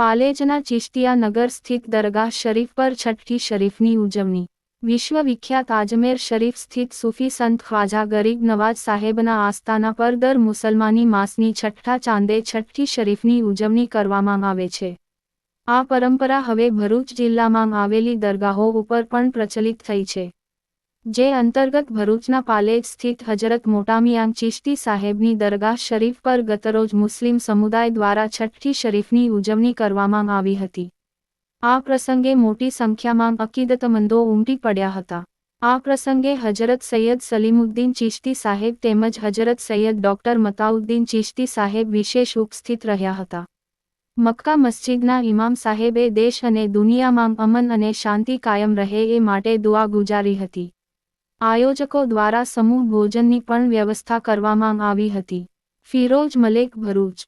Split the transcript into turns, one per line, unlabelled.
પાલેજના ચિશ્તિયા નગર સ્થિત દરગાહ શરીફ પર છઠ્ઠી શરીફની ઉજવણી. વિશ્વવિખ્યાત આજમેર શરીફ સ્થિત સૂફી સંત ખ્વાજા ગરીબ નવાજ સાહેબના આસ્થાના પર દર મુસલમાની માસની છઠ્ઠા ચાંદે છઠ્ઠી શરીફની ઉજવણી કરવામાં આવે છે. આ પરંપરા હવે ભરૂચ જિલ્લામાં આવેલી દરગાહો ઉપર પણ પ્રચલિત થઈ છે. જે અંતર્ગત ભરૂચના પાલેજ સ્થિત હજરત મોટામિયાંગ ચિશ્તી સાહેબની દરગાહ શરીફ પર ગતરોજ મુસ્લિમ સમુદાય દ્વારા છઠ્ઠી શરીફની ઉજવણી કરવામાં આવી હતી. આ પ્રસંગે મોટી સંખ્યામાં અકીદતમંદો ઉમટી પડ્યા હતા. આ પ્રસંગે હજરત સૈયદ સલીમુદ્દીન ચિશ્તી સાહેબ તેમજ હજરત સૈયદ ડોક્ટર મતાઉદ્દીન ચિશ્તી સાહેબ વિશેષ ઉપસ્થિત રહ્યા હતા. મક્કા મસ્જિદના ઇમામ સાહેબે દેશ અને દુનિયામાં અમન અને શાંતિ કાયમ રહે એ માટે દુઆ ગુજારી હતી. આયોજકો દ્વારા સમૂહ ભોજનની પણ વ્યવસ્થા કરવામાં આવી હતી. ફિરોજ મલેક ભરૂચ